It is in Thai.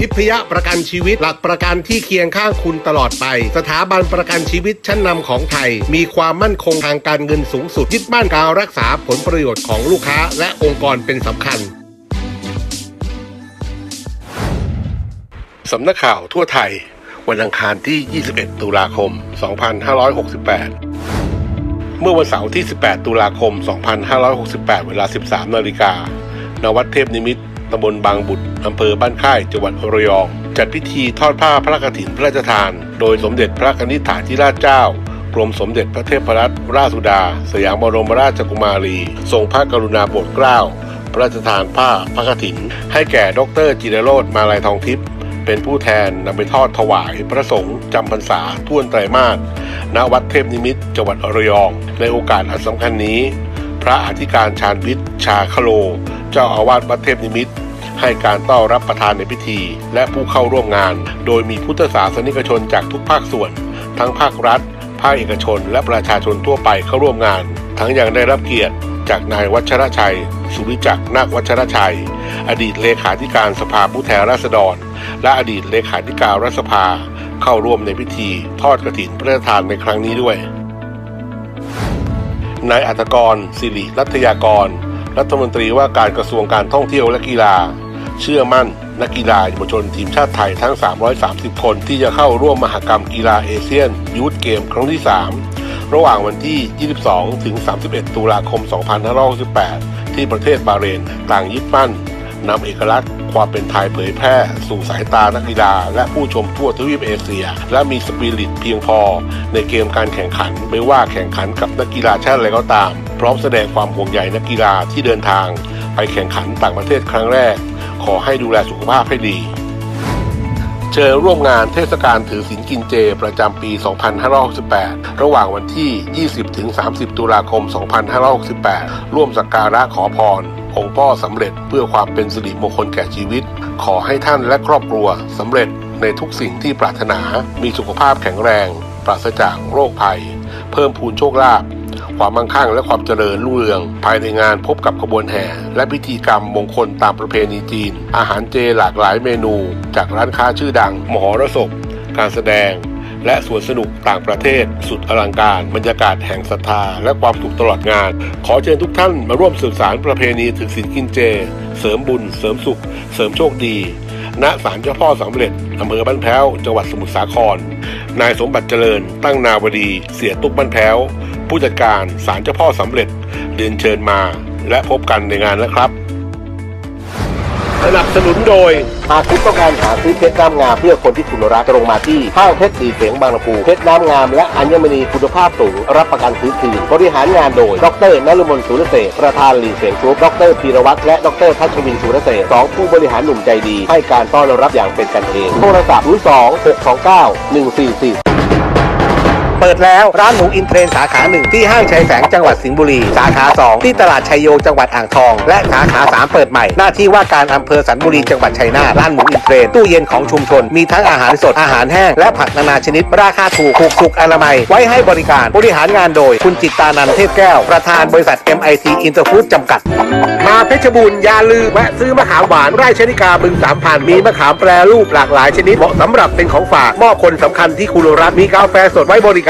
ทิพยประกันชีวิตหลักประกันที่เคียงข้างคุณตลอดไป สถาบันประกันชีวิตชั้นนำของไทย มีความมั่นคงทางการเงินสูงสุดยึดมั่นการรักษาผลประโยชน์ของลูกค้าและองค์กรเป็นสำคัญสำนักข่าวทั่วไทย วันอังคารที่ 21 ตุลาคม 2568 เมื่อวันเสาร์ที่ 18 ตุลาคม 2568 เวลา 13 นาฬิกาณวัดเทพนิมิต ตำบลบางบุตรอำเภอบ้านค่ายจังหวัดระยอง จัดพิธีทอดผ้าพระกฐินพระราชทาน โดยสมเด็จพระกนิษฐาธิราชเจ้ากรมสมเด็จพระเทพรัตนราชสุดา สยามบรมราชกุมารี ทรงพระกรุณาโปรดเกล้า พระราชทานผ้าพระกฐิน ให้แก่ดรจิรโรธมาลัยทองทิพย์เป็นผู้แทนนำไปทอดถวายพระสงฆ์จำพรรษาท่วนไตรมาสณวัดเทพนิมิตรจังหวัดระยอง ในโอกาสอันสำคัญนี้ พระอธิการชาญวิทย์ชาคโล เจ้าอาวาสวัดเทพนิมิตร ให้การต้อนรับประธานในพิธี และผู้เข้าร่วมงาน โดยมีพุทธศาสนิกชนจากทุกภาคส่วน ทั้งภาครัฐ ภาคเอกชน และประชาชนทั่วไปเข้าร่วมงาน ทั้งยังได้รับเกียรติ จากนายวัชรชัย สุริจักรนาควัชรชัย อดีตเลขาธิการสภาผู้แทนราษฎร และอดีตเลขาธิการรัฐสภา เข้าร่วมในพิธีทอดกฐินพระราชทานในครั้งนี้ด้วยนายอัตกรสิริรัตยากร รัฐมนตรีว่าการกระทรวงการท่องเที่ยวและกีฬา เชื่อมั่น นักกีฬาเยาวชนทีมชาติไทยทั้ง 330 คนที่จะเข้าร่วมมหกรรมกีฬาเอเชียนยูทเกมครั้งที่ 3 ระหว่างวันที่ 22 ถึง 31 ตุลาคม 2568 ที่ประเทศบาเรน ต่างยึดมั่นนำเอกลักษณ์ความเป็นไทยเผยแพร่สู่สายตานักกีฬา และผู้ชมทั่วทวีปเอเชีย และมีสปิริตเพียงพอ ในเกมการแข่งขัน ไม่ว่าแข่งขันกับนักกีฬาชาติอะไรก็ตาม พร้อมแสดงความห่วงใยนักกีฬาที่เดินทาง ไปแข่งขันต่างประเทศครั้งแรก ขอให้ดูแลสุขภาพให้ดีเชิญร่วมงานเทศกาลถือศีลกินเจประจำปี 2568 ระหว่างวันที่ 20ถึง30 ตุลาคม 2568 ร่วมสักการะขอพรองค์พ่อสำเร็จเพื่อความเป็นสิริมงคลแก่ชีวิต ขอให้ท่านและครอบครัวสำเร็จในทุกสิ่งที่ปรารถนา มีสุขภาพแข็งแรง ปราศจากโรคภัย เพิ่มพูนโชคลาภ ความมั่งคั่ง และความเจริญรุ่งเรือง ภายในงานพบกับขบวนแห่ และพิธีกรรมมงคลตามประเพณีจีน อาหารเจหลากหลายเมนู จากร้านค้าชื่อดัง มหรสพ การแสดงและสวนสนุกต่างประเทศ สุดอลังการบรรยากาศแห่งศรัทธา และความสุขตลอดงาน ขอเชิญทุกท่านมาร่วมสืบสารประเพณีถือศีลกินเจ เสริมบุญ เสริมสุข เสริมโชคดี ณศาลเจ้าพ่อสำเร็จอำเภอบ้านแพ้ว จังหวัดสมุทรสาคร นายสมบัติเจริญ ตั้งนาวดี เสียตุ๊กบ้านแพ้ว ผู้จัดการศาลเจ้าพ่อสำเร็จเรียนเชิญมา และพบกันในงานนะครับสนับสนุนโดย หากคุณต้องการหาซื้อเพชรน้ำงามเพื่อคนที่คุณรักตรงมาที่ห้างเพชรสีเสียงบางลำพูเพชรน้ำงามและอัญมณีคุณภาพสูงรับประกันซื้อคืนบริหารงานโดย ดรนฤมลสุรเสษประธานหลีเสียงกรุ๊ปดรพีรวัตรและดรทัชวินสุรเสษสองผู้บริหารหนุ่มใจดี ให้การต้อนรับอย่างเป็นกันเอง โทรศัพท์02 629 1440 เปิดแล้วร้านหมูอินเทรนสาขาหนึ่งที่ห้างชัยแสงจังหวัดสิงห์บุรี สาขา 2 ที่ตลาดชัยโยจังหวัดอ่างทอง และสาขา 3 เปิดใหม่ หน้าที่ว่าการอำเภอสันบุรีจังหวัดชัยนาทร้านหมูอินเทรนตู้เย็นของชุมชน มีทั้งอาหารสดอาหารแห้งและผักนานาชนิด ราคาถูกถูกสุขอนามัย ไว้ให้บริการบริหารงานโดย คุณจิตตานันเทพแก้ว ประธานบริษัท MIT Interfood จำกัด มาเพชรบูรณ์อย่าลืมแวะซื้อมะขามหวานไร่ชนิกาบึงสามพันมีมะขามแปรรูปหลากหลายชนิดเหมาะสำหรับเป็นของฝากมอบคนสำคัญที่คุณรักมีกาแฟสดไว้บริการ